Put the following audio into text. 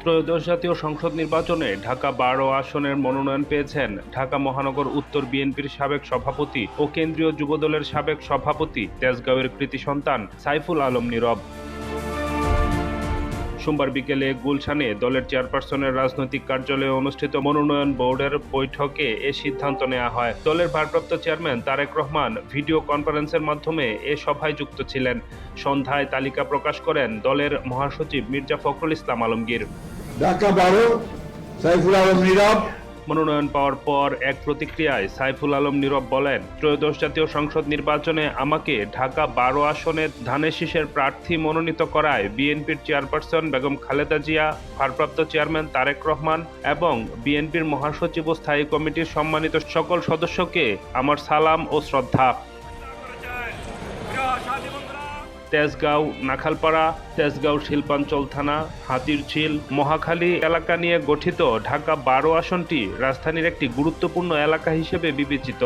ত্রয়োদশ জাতীয় সংসদ নির্বাচনে ঢাকা বারো আসনের মনোনয়ন পেয়েছেন ঢাকা মহানগর উত্তর বিএনপির সাবেক সভাপতি ও কেন্দ্রীয় যুবদলের সাবেক সভাপতি তেজগাঁওয়ের কৃতি সন্তান সাইফুল আলম নীরব। সোমবার বিকেলে গুলশানে দলের চেয়ারপারসনের রাজনৈতিক কার্যালয়ে অনুষ্ঠিত মনোনয়ন বোর্ডের বৈঠকে এ সিদ্ধান্ত নেওয়া হয়। দলের ভারপ্রাপ্ত চেয়ারম্যান তারেক রহমান ভিডিও কনফারেন্সের মাধ্যমে এ সভায় যুক্ত ছিলেন। সন্ধ্যায় তালিকা প্রকাশ করেন দলের মহাসচিব মির্জা ফখরুল ইসলাম আলমগীর। ঢাকা বারো, সাইফুল আলম নীরব। মনোনয়ন পাওয়ার পর এক প্রতিক্রিয়ায় সাইফুল আলম নীরব বলেন, ত্রয়োদশ জাতীয় সংসদ নির্বাচনে আমাকে ঢাকা বারো আসনে ধানের শীষের প্রার্থী মনোনীত করায় বিএনপির চেয়ারপারসন বেগম খালেদা জিয়া, ভারপ্রাপ্ত চেয়ারম্যান তারেক রহমান এবং বিএনপির মহাসচিব ও স্থায়ী কমিটির সম্মানিত সকল সদস্যকে আমার সালাম ও শ্রদ্ধা। তেজগাঁও, নাখালপাড়া, তেজগাঁও শিল্পাঞ্চল থানা, হাতিরঝিল, মহাখালী এলাকা নিয়ে গঠিত ঢাকা বারো আসনটি রাজধানীর একটি গুরুত্বপূর্ণ এলাকা হিসেবে বিবেচিত।